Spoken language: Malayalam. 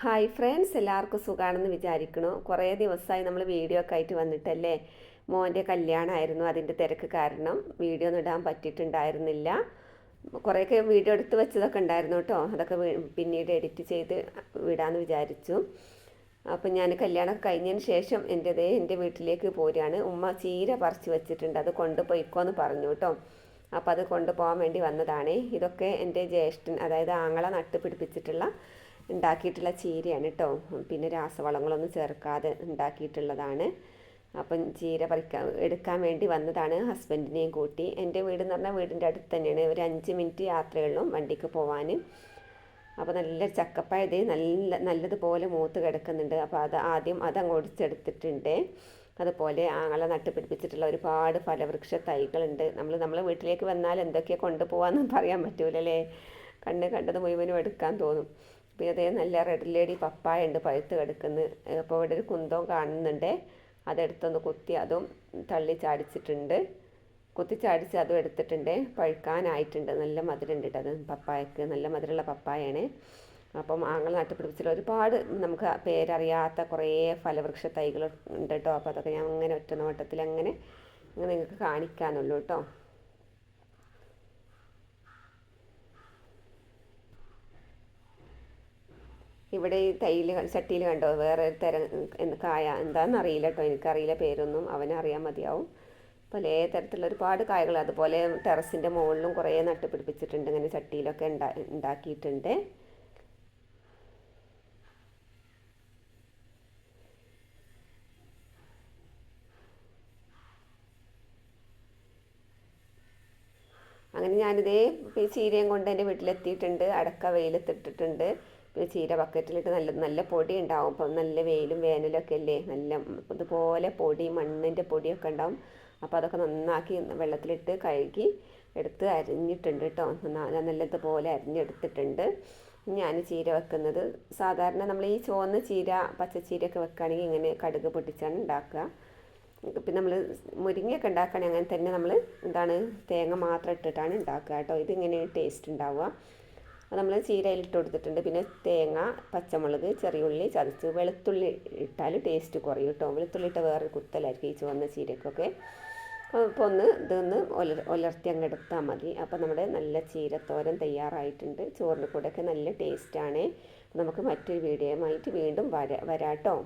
ഹായ് ഫ്രണ്ട്സ് എല്ലാവർക്കും സുഖമാണെന്ന് വിചാരിക്കണു. കുറേ ദിവസമായി നമ്മൾ വീഡിയോ ഒക്കെ ആയിട്ട് വന്നിട്ടല്ലേ? മോന്റെ കല്യാണമായിരുന്നു അതിന്റെ തിരക്ക് കാരണം വീഡിയോ ഒന്നും ഇടാൻ പറ്റിയിട്ടുണ്ടായിരുന്നില്ല. കുറേയൊക്കെ വീഡിയോ എടുത്ത് വെച്ചതൊക്കെ ഉണ്ടായിരുന്നു കേട്ടോ. അതൊക്കെ പിന്നീട് എഡിറ്റ് ചെയ്ത് വിടാമെന്ന് വിചാരിച്ചു. അപ്പം ഞാൻ കല്യാണം കഴിഞ്ഞതിന് ശേഷം എന്റെതേ എന്റെ വീട്ടിലേക്ക് പോരുകയാണ്. ഉമ്മ ചീര പറിച്ച് വെച്ചിട്ടുണ്ട് അത് കൊണ്ടുപോയിക്കോന്ന് പറഞ്ഞു കേട്ടോ. അപ്പോൾ അത് കൊണ്ടുപോകാൻ വേണ്ടി വന്നതാണ്. ഇതൊക്കെ എന്റെ ജ്യേഷ്ഠൻ അതായത് ആങ്ങളെ നട്ട് പിടിപ്പിച്ചിട്ടുള്ള ഉണ്ടാക്കിയിട്ടുള്ള ചീരയാണ് കേട്ടോ പിന്നെ രാസവളങ്ങളൊന്നും ചേർക്കാതെ ഉണ്ടാക്കിയിട്ടുള്ളതാണ്. അപ്പം ചീര പറിക്കാൻ എടുക്കാൻ വേണ്ടി വന്നതാണ് ഹസ്ബൻഡിനെയും കൂട്ടി. എന്റെ വീട് എന്ന് പറഞ്ഞാൽ വീടിന്റെ അടുത്ത് തന്നെയാണ്. ഒരു അഞ്ച് മിനിറ്റ് യാത്രയുള്ളൂ വണ്ടിക്ക് പോവാൻ. അപ്പോൾ നല്ല ചക്കപ്പായത് നല്ല നല്ലതുപോലെ മൂത്ത് കിടക്കുന്നുണ്ട്. അപ്പോൾ അത് ആദ്യം അത് ഒടിച്ചെടുത്തിട്ടുണ്ട്. അതുപോലെ ആങ്ങളെ നട്ടുപിടിപ്പിച്ചിട്ടുള്ള ഒരുപാട് ഫലവൃക്ഷ തൈകളുണ്ട്. നമ്മൾ നമ്മളെ വീട്ടിലേക്ക് വന്നാൽ എന്തൊക്കെയാണ് കൊണ്ടുപോകാമെന്ന് പറയാൻ പറ്റൂലല്ലേ? കണ്ണ് കണ്ടത് മുഴുവനും എടുക്കാൻ തോന്നും. പിന്നെ അതേ നല്ല റെഡ് ലേഡി പപ്പായ ഉണ്ട് പഴുത്ത് കിടക്കുന്നു. അപ്പോൾ ഇവിടെ ഒരു കുന്തവും കാണുന്നുണ്ട്. അതെടുത്തൊന്ന് കുത്തി അതും തള്ളി ചാടിച്ചിട്ടുണ്ട്. കുത്തി ചാടിച്ച് അതും എടുത്തിട്ടുണ്ട്. പഴുക്കാനായിട്ടുണ്ട്. നല്ല മധുരം ഉണ്ട് അത് പപ്പായക്ക്. നല്ല മധുരമുള്ള പപ്പായാണ്. അപ്പം ആങ്ങൾ നട്ടുപിടിപ്പിച്ചിട്ട് ഒരുപാട് നമുക്ക് പേരറിയാത്ത കുറേ ഫലവൃക്ഷ തൈകൾ ഉണ്ട് കേട്ടോ അപ്പോൾ അതൊക്കെ ഞാൻ അങ്ങനെ ഒറ്റ നോട്ടത്തിൽ അങ്ങനെ നിങ്ങൾക്ക് കാണിക്കാനുള്ളൂ കേട്ടോ ഇവിടെ ഈ തൈയിൽ ചട്ടിയിൽ കണ്ടോ? വേറെ തരം കായ. എന്താണെന്ന് അറിയില്ല കേട്ടോ എനിക്കറിയില്ല പേരൊന്നും. അവനറിയാൻ മതിയാവും. പല തരത്തിലുള്ള ഒരുപാട് കായകൾ അതുപോലെ ടെറസിന്റെ മുകളിലും കുറേ നട്ട് പിടിപ്പിച്ചിട്ടുണ്ട് ഇങ്ങനെ ചട്ടിയിലൊക്കെ ഉണ്ടാ ഉണ്ടാക്കിയിട്ടുണ്ട് അങ്ങനെ ഞാനിതേ ചീരയും കൊണ്ട് എന്റെ വീട്ടിലെത്തിയിട്ടുണ്ട്. അടക്ക വെയിലത്തിട്ടിട്ടുണ്ട്. പിന്നെ ചീര ബക്കറ്റിലിട്ട് നല്ല നല്ല പൊടി ഉണ്ടാവും. അപ്പം നല്ല വെയിലും വേനലൊക്കെ അല്ലേ? നല്ല ഇതുപോലെ പൊടി മണ്ണിന്റെ പൊടിയൊക്കെ ഉണ്ടാവും. അപ്പോൾ അതൊക്കെ നന്നാക്കി വെള്ളത്തിലിട്ട് കഴുകി എടുത്ത് അരിഞ്ഞിട്ടുണ്ട് കേട്ടോ നല്ലതുപോലെ അരിഞ്ഞെടുത്തിട്ടുണ്ട്. ഞാൻ ചീര വെക്കുന്നത് സാധാരണ നമ്മൾ ഈ ചുവന്ന ചീര പച്ചച്ചീരയൊക്കെ വെക്കുകയാണെങ്കിൽ ഇങ്ങനെ കടുക് പൊട്ടിച്ചാണ് ഉണ്ടാക്കുക. പിന്നെ നമ്മൾ മുരിങ്ങയൊക്കെ ഉണ്ടാക്കുകയാണെങ്കിൽ അങ്ങനെ തന്നെ നമ്മൾ എന്താണ് തേങ്ങ മാത്രം ഇട്ടിട്ടാണ് ഉണ്ടാക്കുക കേട്ടോ ഇതിങ്ങനെ ടേസ്റ്റ് ഉണ്ടാവുക. അത് നമ്മൾ ചീരയിലിട്ട് കൊടുത്തിട്ടുണ്ട് പിന്നെ തേങ്ങ പച്ചമുളക് ചെറിയുള്ളി ചതച്ച് വെളുത്തുള്ളി ഇട്ടാൽ ടേസ്റ്റ് കുറയും കേട്ടോ. വെളുത്തുള്ളി ഇട്ട വേറൊരു കുത്തലായിരിക്കും ഈ ചുവന്ന ചീരക്കൊക്കെ. അപ്പോൾ ഒന്ന് ഇതൊന്ന് ഒലർ ഒലർത്തി അങ്ങ് എടുത്താൽ മതി. അപ്പോൾ നമ്മുടെ നല്ല ചീരത്തോരൻ തയ്യാറായിട്ടുണ്ട്. ചോറിന്റെ കൂടെയൊക്കെ നല്ല ടേസ്റ്റാണ് നമുക്ക് മറ്റൊരു വീഡിയോയുമായിട്ട് വീണ്ടും വരാം വരാട്ടോ.